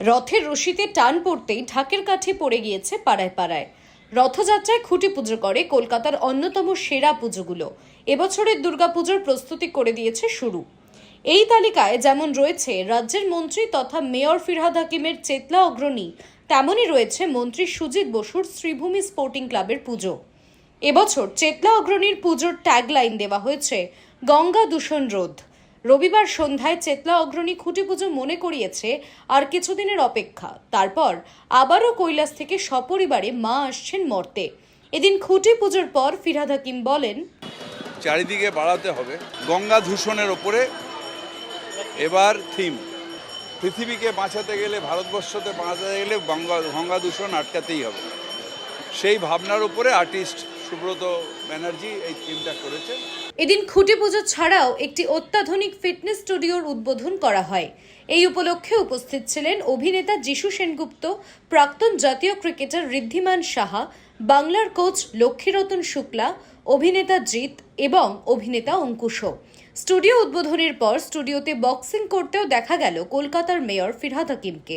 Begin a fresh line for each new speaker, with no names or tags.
রথের রশিতে টান পড়তেই ঢাকের কাঠি পড়ে গিয়েছে পাড়ায় পাড়ায়। রথযাত্রায় খুঁটি পুজো করে কলকাতার অন্যতম সেরা পুজোগুলো। এবছরের দুর্গাপুজোর প্রস্তুতি করে দিয়েছে শুরু। এই তালিকায় যেমন রয়েছে রাজ্যের মন্ত্রী তথা মেয়র ফিরহাদ হাকিমের চেতলা অগ্রণী, তেমনই রয়েছে মন্ত্রী সুজিত বসুর শ্রীভূমি স্পোর্টিং ক্লাবের পুজো। এবছর চেতলা অগ্রণীর পুজোর ট্যাগলাইন দেওয়া হয়েছে, গঙ্গা দূষণ রোধ। রবিবার সন্ধ্যায় চেতলা অগ্রণী খুঁটি পুজো মনে করিয়েছে আর কিছুদিনের অপেক্ষা। তারপর আবারও কৈলাস থেকে সপরিবারে মা আসছেন মর্তে। এদিন খুঁটি পুজোর পর ফিরহাদ হাকিম বলেন,
চারিদিকে বাড়াতে হবে। গঙ্গা দূষণের ওপরে এবার থিম। পৃথিবীকে বাঁচাতে গেলে ভারতবর্ষতে বাঁচাতে গেলে গঙ্গা গঙ্গা দূষণ আটকাতেই হবে। সেই ভাবনার উপরে আর্টিস্ট সুব্রত ব্যানার্জি এই থিমটা করেছে।
এদিন খুঁটি পুজো ছাড়াও একটি অত্যাধুনিক ফিটনেস স্টুডিওর উদ্বোধন করা হয়। এই উপলক্ষে উপস্থিত ছিলেন অভিনেতা যিশু সেনগুপ্ত, প্রাক্তন জাতীয় ক্রিকেটার ঋদ্ধিমান সাহা, বাংলার কোচ লক্ষ্মীরতন শুক্লা, অভিনেতা জিৎ এবং অভিনেতা অঙ্কুশও। স্টুডিও উদ্বোধনের পর স্টুডিওতে বক্সিং করতেও দেখা গেল কলকাতার মেয়র ফিরহাদ হাকিমকে।